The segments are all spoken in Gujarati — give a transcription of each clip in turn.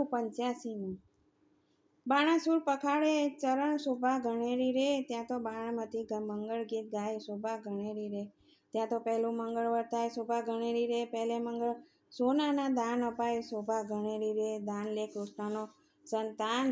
કડવું પંચ્યાસીમું બાણાસુર પખાડે ચરણ શોભા ગણેરી રે, ત્યાં તો બાણમતી મંગળ ગીત ગાય શોભા ગણેરી રે. ત્યાં તો પહેલું મંગળ વર્તાય શોભા ગણેરી રે, પહેલે મંગળ સોનાના દાન અપાય શોભા ગણેરી રે. દાન લે કૃષ્ણનો સંતાન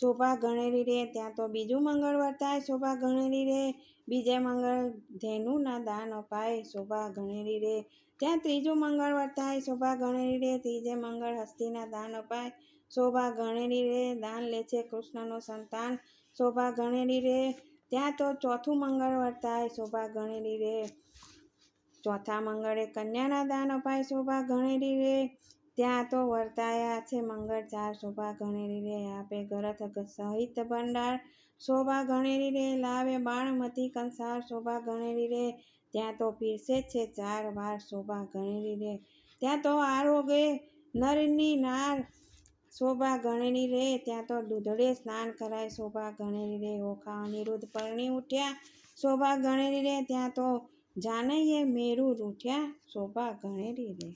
શોભા ગણેરી રે, ત્યાં તો બીજું મંગળ વર્તાય શોભા ગણેરી રે. બીજે મંગળ ધેનુના દાન અપાય શોભા ગણેરી રે. ત્યાં ત્રીજું મંગળ વર્તાય શોભા ગણેરી રે, ત્રીજે મંગળ હસ્તીના દાન અપાય શોભા ગણેરી રે દાન લે છે કૃષ્ણનો સંતાન. શોભા ગણેરી રે, ત્યાં તો ચોથું મંગળ વર્તાય શોભા ગણેરી રે, ચોથા મંગળે કન્યાના દાન અપાય. શોભા ગણેરી રે, ત્યાં તો વર્તાયા છે મંગળ ચાર શોભા ગણેરી રે, આપે ગરથ સહિત ભંડાર. શોભા ગણેરી રે, લાવે બાણમતી કંસાર. શોભા ગણેરી રે, ત્યાં તો પીરસે છે ચાર વાર. શોભા ગણેરી રે, ત્યાં તો આરોગે નરની નાર. શોભા ગણેની રે, ત્યાં તો દૂધળે સ્નાન કરાય. શોભા ગણેરી રે, ઓખા અનિરુદ્ધ પરણી ઉઠ્યા. શોભા ગણેરી રે, ત્યાં તો જાનૈયે મેરું રૂઠ્યા. શોભા ગણેરી રે.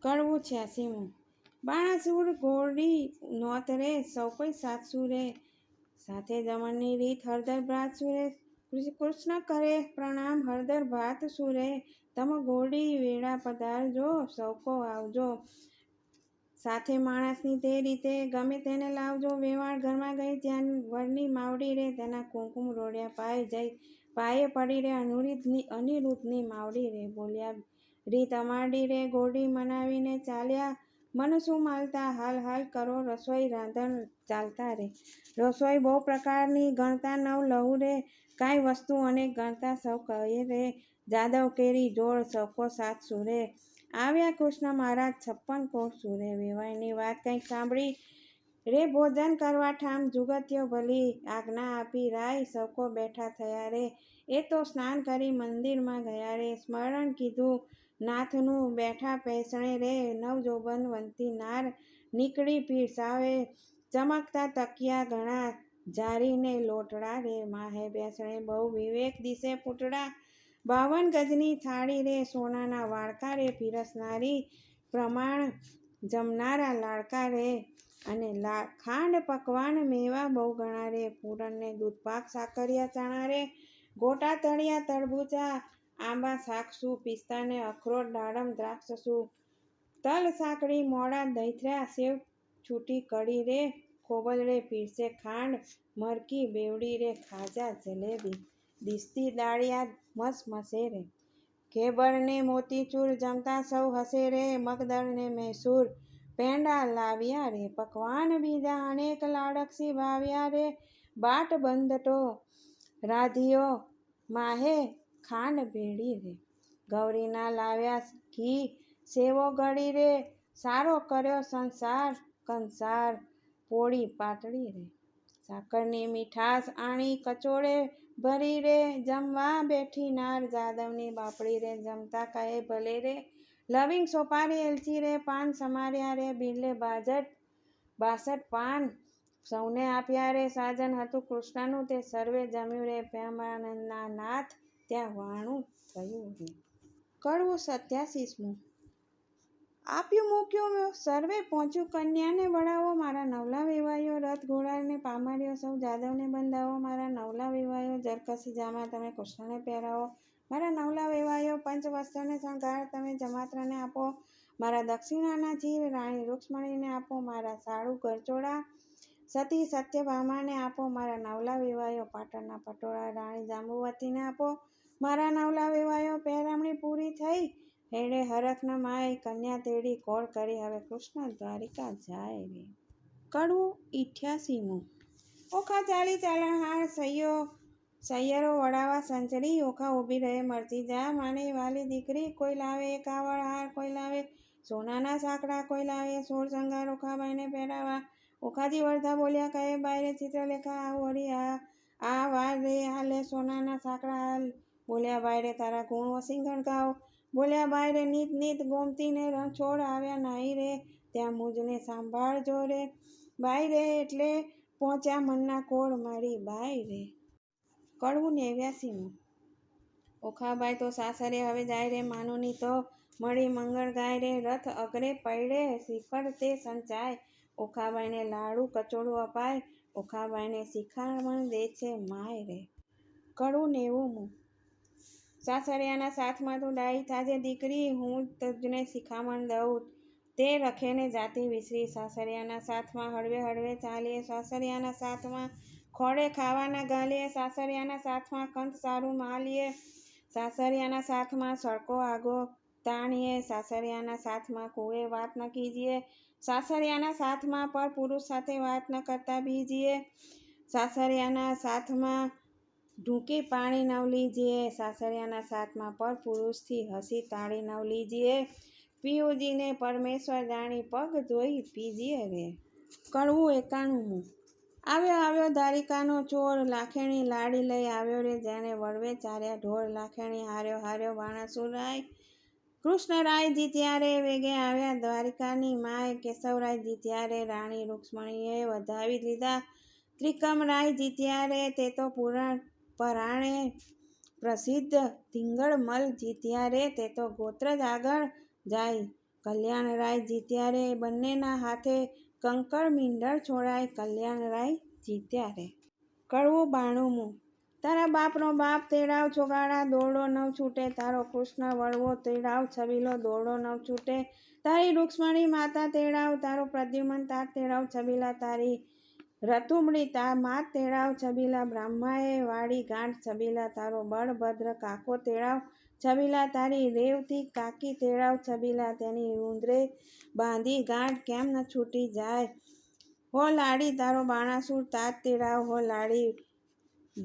કડવું છ્યાસીમું બાણાસુર ઘોડી નોત રે, સૌ કોઈ સાસુ રે. સાથે જમણની રીત હળદર ભાત સુરે. કૃષ્ણ કરે પ્રણામ, હળદર ભાત સુરે. તમ ઘોડી વેળા પધારજો, સૌકો આવજો. સાથે માણસની તે રીતે ગમે તેને લાવજો. વેવાણ ઘરમાં ગઈ ત્યાં વરની માવડી રે, તેના કુમકુમ રોડ્યા પાય જઈ, પાયે પડી રે અનુરુદ્ધની અનિરુદ્ધની માવડી રે. બોલ્યા, રીત અમાડી રે ગોડી મનાવીને ચાલ્યા. મન શું માલતા? હાલ હાલ કરો રસોઈ રાંધણ ચાલતા રે. રસોઈ બહુ પ્રકારની, ગણતા નવ લહુ રે. કાંઈ વસ્તુ અને ગણતા સૌ કહે રે. જાદવ કેરી, જોડ, સૌકો સાથ સુરે આવ્યા કૃષ્ણ મહારાજ છપ્પન કોષ સુરે વેવાયની વાત કંઈક સાંભળી. રે ભોજન કરવા ઠામ જુગત્યો ભલી આજ્ઞા આપી રાય સૌકો બેઠા થયા રે. એ તો સ્નાન કરી મંદિરમાં ગયા રે. સ્મરણ કીધું, નાથનું બેઠા પેસણે રે. નવજોબન વંતી નાર નીકળી પીરસાવે ચમકતા તકિયા ઘણા જારીને લોટડા રે. માહે બેસણે બહુ વિવેક દિશે પૂટડા. બાવન ગજની થાળી રે સોનાના વાળકા રે, પીરસનારી પ્રમાણ જમનારા લાડકા રે. અને ખાંડ પકવાન મેવા બહુ ગણા રે. પૂરણને દૂધપાક સાકરિયા ચણા રે. ગોટા તળિયા તરબૂચા, આંબા શાકસુ પિસ્તાને અખરોટ, દાડમ દ્રાક્ષસુ તલ સાંકળી, મોડા દૈથરા સેવ છૂટી કડી રે, ખોબલ રે, પીરસે ખાંડ, મરકી, બેવડી રે, ખાજા, જલેબી દિસ્તી દાળિયા મસ મસે રે. ઘેબરને મોતીચૂર જમતા સૌ હસે રે. મગદળને મૈસૂર પેંડા લાવ્યા રે. પકવાન બીજા અનેક લાડકસી ભાવ્યા રે. બાટ બંધટો રાધિયો માહે ખાંડ ભેળી રે. ગૌરીના લાવ્યા ઘી સેવો ગળી રે. સારો કર્યો સંસાર, કંસાર પોળી પાટડી રે. સાકરની મીઠાશ આણી કચોળે ભરી રે, જમવા બેઠી નાર જાદવની બાપડી રે, જમતા કહે ભલે રે. લવિંગ સોપારી એલચી રે, પાન સમાર્યા રે, બિરલે બાજટ, બાસઠ પાન સૌને આપ્યા રે. સાજન હતું કૃષ્ણનું, તે સર્વે જમ્યું રે. પ્રેમાનંદના નાથ ત્યાં વાણું થયું રે. કડવું સત્યાસીસમું આપ્યું, મૂક્યું, સર્વે પહોંચ્યું. કન્યાને વળાવો, મારા નવલા વેવાયો રથ ઘોડાને પામાડ્યો, સૌ જાદવને બંધાવો, મારા નવલા વેવાયો જરકસી જામા તમે કૃષ્ણને પહેરાવો. મારા નવલા વેવાયો પંચવસ્ત્રને શણગાર તમે જમાત્રને આપો. મારા દક્ષિણાના ચીર રાણી રૂક્ષ્મણીને આપો. મારા સાડુ ગરચોડા સતી સત્યભામાને આપો. મારા નવલા વેવાયો પાટણના પટોળા, રાણી જાંબુવતીને આપો. મારા નવલા વેવાયો પહેરામણી પૂરી થઈ. હેડે હરખના માય કન્યા તેડી કોળ કરી, હવે કૃષ્ણ દ્વારિકા જાય રે. કડવું ઇઠ્યાસીમું. ઓખા ચાલી ચાલણ હાર સૈયો, સૈયરો વડાવા સંચરી ઓખા ઊભી રહે મરતી જા, માને વાલી દીકરી કોઈ લાવે કાવળ હાર, કોઈ લાવે સોનાના સાંકડા, કોઈ લાવે સોળ સંગાર ઓખાબાઈને પહેરાવા. ઓખાજી વળતા બોલ્યા, કહે બાયરે ચિત્રલેખા આ વળી આ આ વાર રે હાલે સોનાના સાંકડા. હાલ બોલ્યા, બાયરે તારા ગુણ વસી ગણગાવ બોલ્યા, બાયરે નીત નીત ગોમતીને છોડ આવ્યા નાહી રે, ત્યાં મુજને સાંભાળજો રે. બાય રે એટલે પહોંચ્યા મનના કોળ મારી બાઈ રે કડવું નેવ્યાસીમું ઓખાબાઈ તો સાસરે હવે જાય રે માનુની તો, મળી મંગળ ગાય રે, રથ અગરે પડે, શિખર તે સંચાય. ઓખાબાઈને લાડુ કચોડું અપાય, ઓખાબાઈને શિખામણ દે છે માય રે કડવું નેવુંમું સાસરિયાના સાથમાં તું ડાહી થાજે દીકરી, હું તજને શિખામણ દઉં. તે રખેને જાતિ વિસરી સાસરિયાના સાથમાં હળવે હળવે ચાલીએ. સાસરિયાના સાથમાં ખોળે ખાવાના ગાલીએ. સાસરિયાના સાથમાં કંઠ સારું માલીએ. સાસરિયાના સાથમાં સડકો આગો તાણીએ. સાસરિયાના સાથમાં કુએ વાત ન કીજીએ. સાસરિયાના સાથમાં પર પુરુષ સાથે વાત ન કરતા બીજીએ. સાસરિયાના સાથમાં ઢૂંકી પાણી નવ લીજીએ, સાસરિયાના સાથમાં પર પુરુષથી હસી તાળી નવ લીજીએ, પિયુજીને પરમેશ્વર જાણી પગ ધોઈ પીજીએ રે. કડવું એકાણુંમું આવ્યો આવ્યો દ્વારિકાનો ચોર, લાખેણી લાડી લઈ આવ્યો રે જેને વળવે ચાર્યા ઢોર, લાખેણી હાર્યો હાર્યો બાણાસુરાય કૃષ્ણરાય જીત્યા રે, વેગે આવ્યા દ્વારિકાની માય, કેશવરાય જીત્યા રાણી રૂક્ષ્મણીએ વધાવી લીધા ત્રિકમરાય જીત્યા રે, તે તો પુરાણ પરાણે પ્રસિદ્ધ ધીંગળમલ જીત્યા રે, તે તો ગોત્ર જ આગળ જાય. કલ્યાણરાય જીત્યા રે, બંનેના હાથે કંકળ મીંડળ છોડાય કલ્યાણરાય જીત્યા રે. કડવું બાણુંમું તારા બાપનો બાપ તેડાવ છોગાડા, દોરડો નવ છૂટે. તારો કૃષ્ણ વળવો તેડાવ, છબીલો દોરડો નવ છૂટે. તારી રૂક્ષ્મણી માતા તેડાવ, તારો પ્રદ્યુમન તાત તેડાવ, છબીલા તારી રતુમડી તા માત તેડાવ છબીલા બ્રહ્માએ વાળી ગાંઠ છબીલા તારો બળભદ્ર કાકો તેડાવ છબીલા તારી રેવતી કાકી તેડાવ છબીલા તેની રૂંદરે બાંધી ગાંઠ કેમ ન છૂટી જાય? હો લાડી તારો બાણાસુર તાત તેડાવ, હો લાડી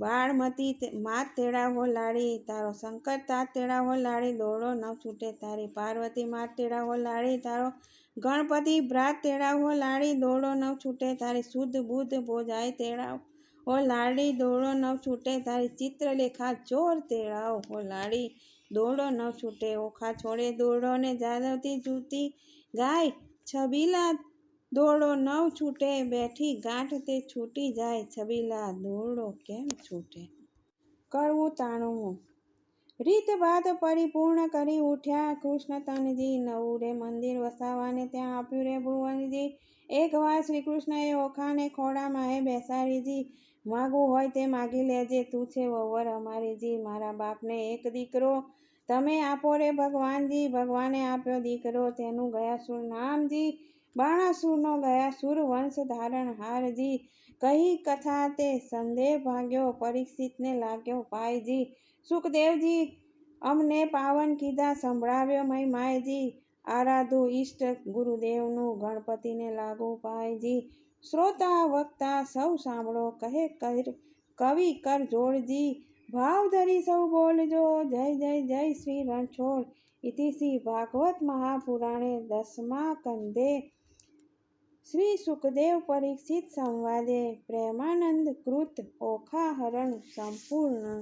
બાળમતી માત તેડાવ હો લાડી, તારો શંકર તાત તેડાવ હો લાડી, દોડો ન છૂટે તારી પાર્વતી માત તેડાવ હો લાડી, તારો ગણપતિ ભ્રાત તેડાવ હો લાડી, દોડો ન છૂટે તારી શુદ્ધ બુદ્ધ ભોજાય તેડાવ હો લાડી, દોડો ન છૂટે તારી ચિત્રલેખા ચોર તેડાવ હો લાડી, દોડો ન છૂટે ઓખા છોડે દોડો ને જાદવતી જૂતી ગાય, છબીલા દોડો નવ છૂટે, બેઠી ગાંઠ તે છૂટી જાય, છબીલા દોડો કેમ છૂટે? કડવું તાણું રીત વાત પરિપૂર્ણ કરી ઉઠ્યા, કૃષ્ણ તનજી નવું રે મંદિર વસાવાને ત્યાં આપ્યું રે ભુવનજી. એકવાર શ્રી કૃષ્ણએ ઓખાને ખોડામાં એ બેસાડીજી માગવું હોય તે માગી લેજે, તું છે વવર અમારીજી મારા બાપને એક દીકરો. તમે આપો રે ભગવાનજી, ભગવાને આપ્યો દીકરો, તેનું ગયાસુર નામજી. બાણાસુરનો ગયાસુર વંશ ધારણ હારજી. કહી કથા તે સંદેહ ભાગ્યો, પરીક્ષિતને લાગ્યો પાયજી સુખદેવજી, અમને પાવન કીધા, સંભળાવ્યો મય માયજી. આરાધુ ઈષ્ટ ગુરુદેવનું ગણપતિને લાગુ પાયજી શ્રોતા, વક્તા, સૌ સાંભળો, કહે કર, કવિ કર જોડજી. ભાવ ધરી સૌ બોલજો, જય જય જય શ્રી રણછોડ. ઇતિ શ્રી ભાગવત મહાપુરાણે દસમા કંદે શ્રી સુખદેવ પરીક્ષિત સંવાદે પ્રેમાનંદ કૃત ઓખાહરણ સંપૂર્ણ.